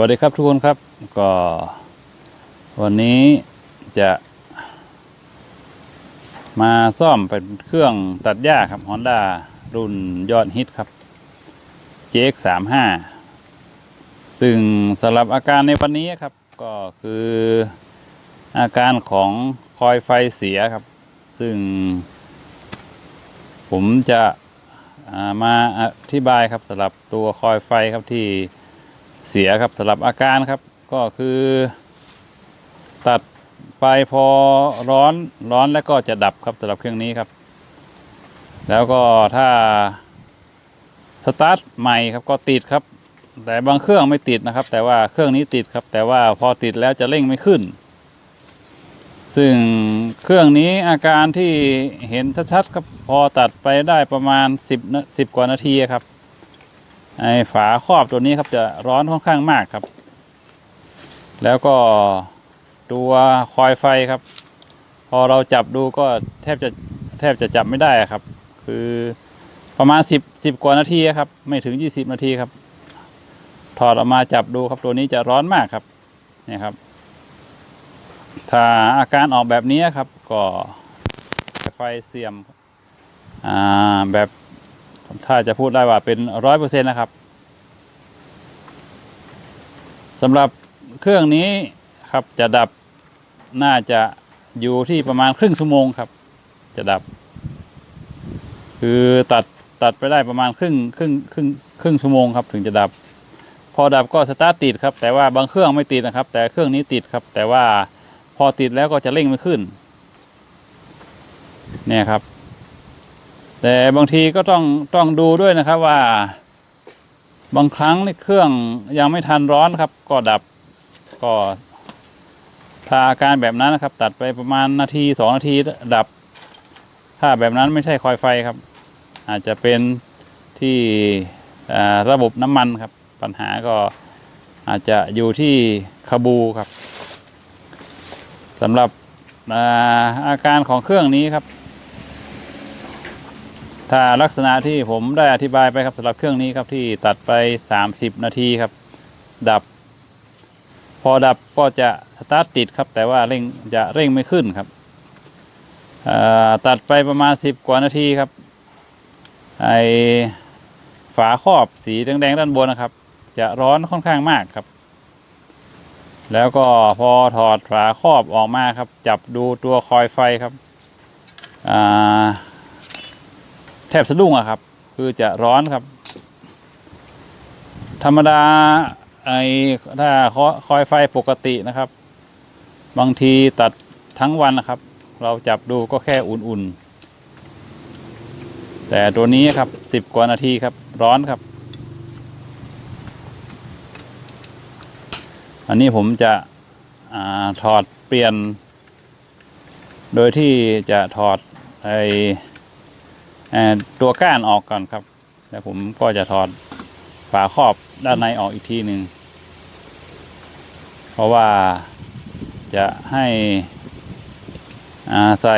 วัสดีครับทุกคนครับก็วันนี้จะมาซ่อมเป็นเครื่องตัดหญ้าครับ Honda รุ่นยอดฮิตครับ JX35 ซึ่งสำหรับอาการในวันนี้ครับ ก็คืออาการของคอยไฟเสียครับ ซึ่ง ผมจะามาอธิบายครับสำหรับตัวคอยไฟครับที่ เสียครับสำหรับอาการครับก็คือ ตัดไปพอร้อนร้อนแล้วก็จะดับครับสำหรับเครื่องนี้ครับ แล้วก็ถ้าสตาร์ทใหม่ครับก็ติดครับ แต่บางเครื่องไม่ติดนะครับ แต่ว่าเครื่องนี้ติดครับ แต่ว่าพอติดแล้วจะเร่งไม่ขึ้น ซึ่งเครื่องนี้อาการที่เห็นชัดๆครับพอตัดไปได้ประมาณ 10 10 กว่านาทีครับ ไอฝาครอบตัวนี้ครับจะร้อนค่อนข้างมากครับ แล้วก็ตัวคอยไฟครับ พอเราจับดูก็แทบจะแทบจะจับไม่ได้ครับ คือประมาณสิบสิบกว่านาทีครับ ไม่ถึงยี่สิบนาทีครับ ถอดออกมาจับดูครับตัวนี้จะร้อนมากครับนี่ครับ ถ้าอาการออกแบบนี้ครับ ก็ไฟเสียม อ่าแบบ ถ้าจะพูดได้ว่าเป็นร้อยเปอร์เซ็นต์นะครับสำหรับเครื่องนี้ครับจะดับน่าจะอยู่ที่ประมาณครึ่งชั่วโมงครับ จะดับ คือตัดตัดไปได้ประมาณครึ่งครึ่งครึ่งครึ่งชั่วโมงครับ ถึงจะดับ พอดับก็สตาร์ทติดครับ แต่ว่าบางเครื่องไม่ติดนะครับ แต่เครื่องนี้ติดครับ แต่ว่าพอติดแล้วก็จะเร่งไม่ขึ้น เนี่ยครับ แต่บางทีก็ต้องต้องดูด้วยนะครับว่า บางครั้งนี่เครื่องยังไม่ทันร้อนครับ ก็ดับก็ถ้าอาการแบบนั้นนะครับ ตัดไปประมาณนาทีสองนาทีดับ ถ้าแบบนั้นไม่ใช่คอยไฟครับ อาจจะเป็นที่ระบบน้ำมันครับ ปัญหาก็อาจจะอยู่ที่คาบูครับสำหรับอาอาการของเครื่องนี้ครับ ถ้าลักษณะที่ผมได้อธิบายไปครับสำหรับเครื่องนี้ครับที่ตัดไป 30 นาทีครับ ดับ พอดับก็จะสตาร์ทติดครับ แต่ว่าเร่งจะเร่งไม่ขึ้นครับตัดไปประมาณ 10 กว่านาทีครับไอฝาครอบสีแดงๆด้านบนนะครับ จะร้อนค่อนข้างมากครับ แล้วก็พอถอดฝาครอบออกมาครับ จับดูตัวคอยไฟครับอ่า ทบสะดุ้งอะครับ คือจะร้อนครับ ธรรมดาไอ้ถ้าคอยไฟปกตินะครับ บางทีตัดทั้งวันนะครับ เราจับดูก็แค่อุ่นๆ แต่ตัวนี้ครับสิบกว่านาทีครับ ร้อนครับ อันนี้ผมจะอถอดเปลี่ยน โดยที่จะถอดไอ ตัวก้านออกก่อนครับ แล้วผมก็จะถอดฝาครอบด้านในออกอีกทีหนึ่งเพราะว่าจะให้ใส่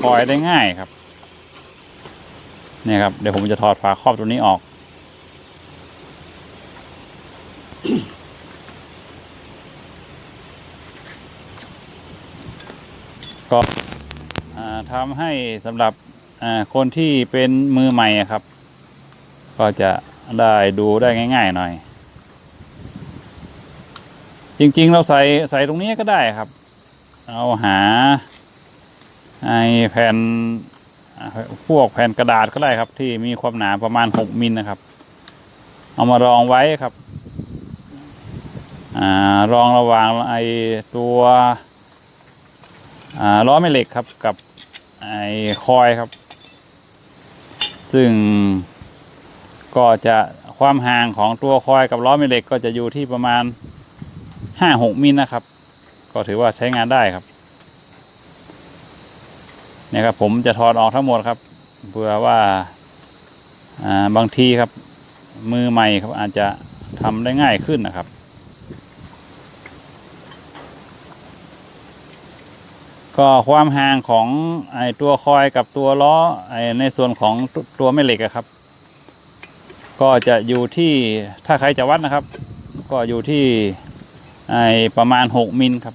คอยได้ง่ายครับเนี่ยครับเดี๋ยวผมจะถอดฝาครอบตัวนี้ออก ก็ทำให้สำหรับ คนที่เป็นมือใหม่ครับ ก็จะได้ดูได้ง่ายๆหน่อย จริงๆเราใส่ใส่ตรงนี้ก็ได้ครับ เอาหาไอแผ่นพวกแผ่นกระดาษก็ได้ครับ ที่มีความหนาประมาณ 6 มิลนะครับ เอามารองไว้ครับอรองระหว่างไอตัวล้อแม่เหล็กครับกับไอคอยครับ ซึ่งก็จะความห่างของตัวคอยกับล้อแม่เหล็กก็จะอยู่ที่ประมาณห้าหกมิลนะครับ ก็ถือว่าใช้งานได้ครับเนี่ยครับผมจะถอดออกทั้งหมดครับเพื่อว่าบางทีครับมือใหม่ครับอาจจะทำได้ง่ายขึ้นนะครับ ก็ความห่างของไอตัวคอยกับตัวล้อไอในส่วนของตตัวแม่เหล็กอะครับ ก็จะอยู่ที่ถ้าใครจะวัดนะครับ ก็อยู่ที่ไอประมาณหกมิลครับ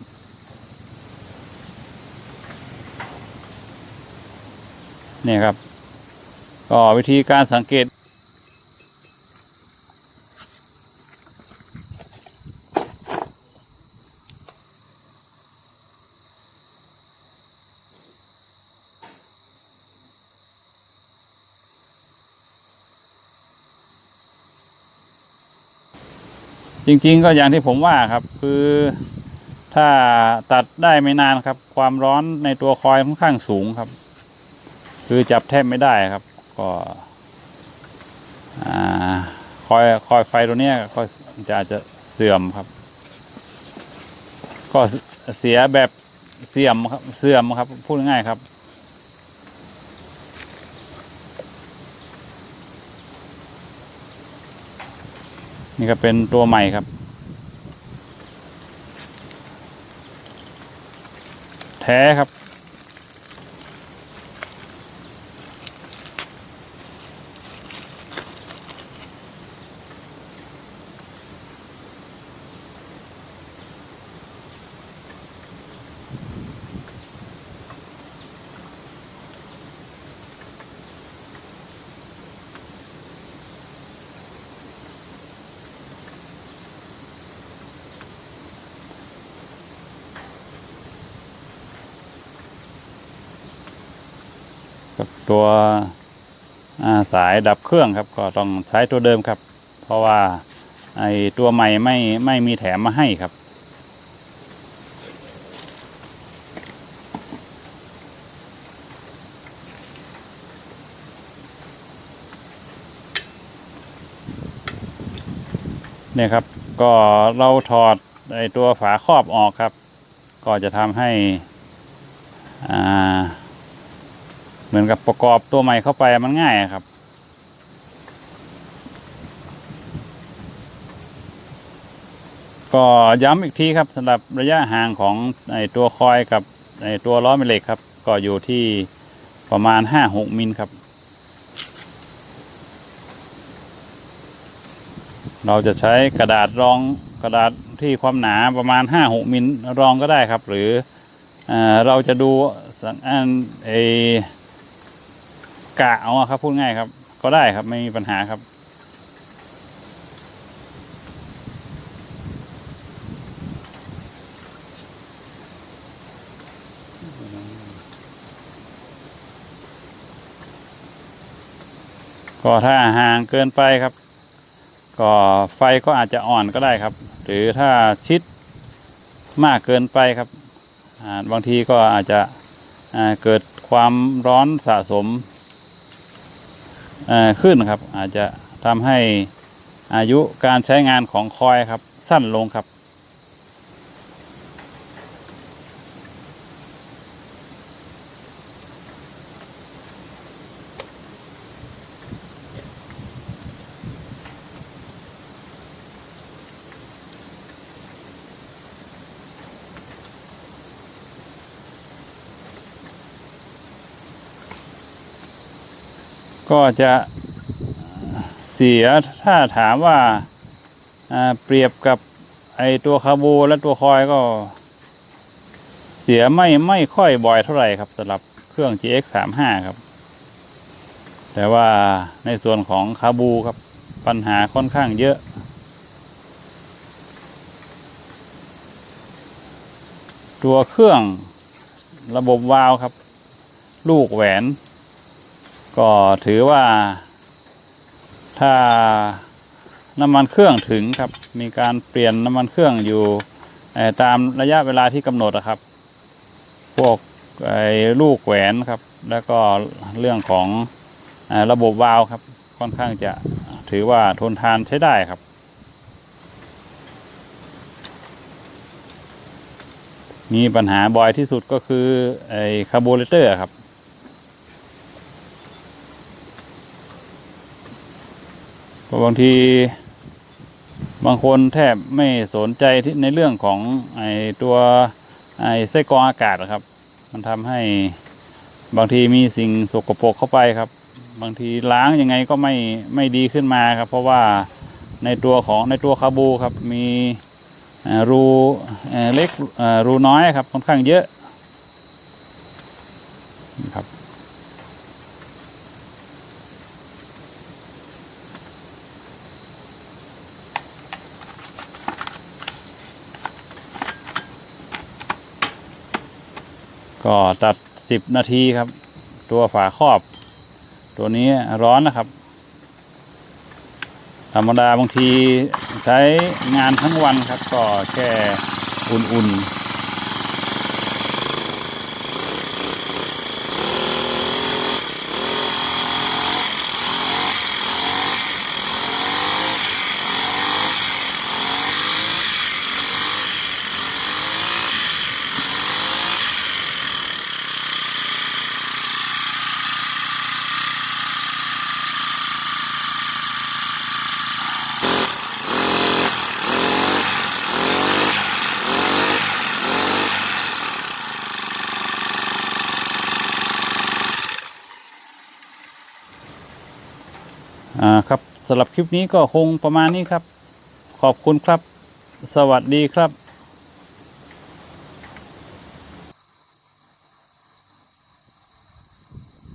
เนี่ยครับ ก็วิธีการสังเกต จริงๆก็อย่างที่ผมว่าครับ คือถ้าตัดได้ไม่นานครับ ความร้อนในตัวคอยค่อนข้างสูงครับ คือจับแทบไม่ได้ครับ ก็อคอยคอยไฟตัวนี้ก็จะอาจจะเสื่อมครับ ก็เสียแบบเสื่อมครับเสื่อมครับพูดง่ายครับ นี่ก็เป็นตัวใหม่ครับ แท้ครับ กับตัวสายดับเครื่องครับ ก็ต้องใช้ตัวเดิมครับ เพราะว่าไอตัวใหม่ไม่ไม่มีแถมมาให้ครับ เนี่ยครับก็เราถอดไอตัวฝาครอบออกครับ ก็จะทำให้อ่า เหมือนกับประกอบตัวใหม่เข้าไปมันง่ายครับ ก็ย้ำอีกทีครับสำหรับระยะห่างของไอตัวคอยกับไอตัวล้อแม่เหล็กครับ ก็อยู่ที่ประมาณ 5-6 มิลครับ เราจะใช้กระดาษรองกระดาษที่ความหนาประมาณ 5-6 มิลรองก็ได้ครับ หรือเอเราจะดูสังอันไอ กะเอาอะครับพูดง่ายครับ ก็ได้ครับไม่มีปัญหาครับ ก็ถ้าห่างเกินไปครับ ก็ไฟก็อาจจะอ่อนก็ได้ครับ หรือถ้าชิดมากเกินไปครับบางทีก็อาจจะเกิดความร้อนสะสม ขึ้นครับ อาจจะทำให้อายุการใช้งานของคอยครับสั้นลงครับ ก็จะเสียถ้าถามว่าอ่าเปรียบกับไอตัวคาบูและตัวคอยก็ เสียไม่ไม่ค่อยบ่อยเท่าไหร่ครับสำหรับเครื่อง GX 3 5ครับ แต่ว่าในส่วนของคาบูครับปัญหาค่อนข้างเยอะ ตัวเครื่องระบบวาล์วครับ ลูกแหวน ก็ถือว่าถ้าน้ำมันเครื่องถึงครับ มีการเปลี่ยนน้ำมันเครื่องอยู่ตามระยะเวลาที่กำหนดนะครับ พวกไอลูกแหวนครับ แล้วก็เรื่องของอระบบวาล์วครับ ค่อนข้างจะถือว่าทนทานใช้ได้ครับมีปัญหาบ่อยที่สุดก็คือไอ้คาร์บูเรเตอร์ครับ เพ ราะบางที บางคนแทบไม่สนใจที่ในเรื่องของไอตัวไอไส้กรองอากาศอะครับ มันทำให้บางทีมีสิ่งสกปรกเข้าไปครับ บางทีล้างยังไงก็ไม่ไม่ดีขึ้นมาครับ เพราะว่าในตัวของในตัวคาบูครับ มีรูเล็กรูน้อยครับค่อนข้างเยอะนะครับ ก็ตัด 10 นาทีครับ ตัวฝาครอบ ตัวนี้ร้อนนะครับ ธรรมดาบางทีใช้งานทั้งวันครับ ก็แค่อุ่นๆ สำหรับคลิปนี้ก็คงประมาณนี้ครับ ขอบคุณครับ สวัสดีครับ